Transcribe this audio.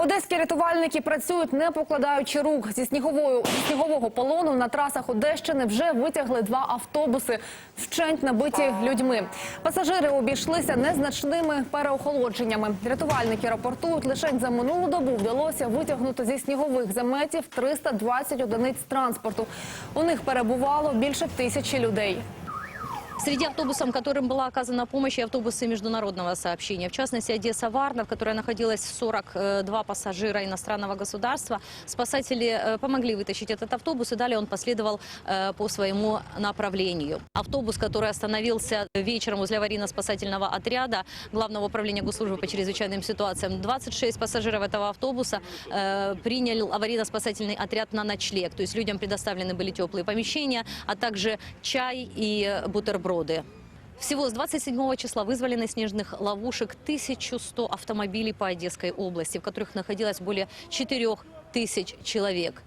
Одеські рятувальники працюють не покладаючи рук. Зі сніговою снігового полону на трасах Одещини вже витягли два автобуси, вщент набиті людьми. Пасажири обійшлися незначними переохолодженнями. Рятувальники рапортують, лише за минулу добу вдалося витягнути зі снігових заметів 320 одиниць транспорту. У них перебувало більше тисячі людей. Среди автобусов, которым была оказана помощь, и автобусы международного сообщения. В частности, Одесса-Варна, в которой находилось 42 пассажира иностранного государства. Спасатели э, помогли вытащить этот автобус, и далее он последовал э, по своему направлению. Автобус, который остановился вечером возле аварийно-спасательного отряда Главного управления госслужбы по чрезвычайным ситуациям, 26 пассажиров этого автобуса э, принял аварийно-спасательный отряд на ночлег. То есть людям предоставлены были теплые помещения, а также чай и бутерброды. Всего с 27 числа вызвали на снежных ловушек 1100 автомобилей по Одесской области, в которых находилось более 4000 человек.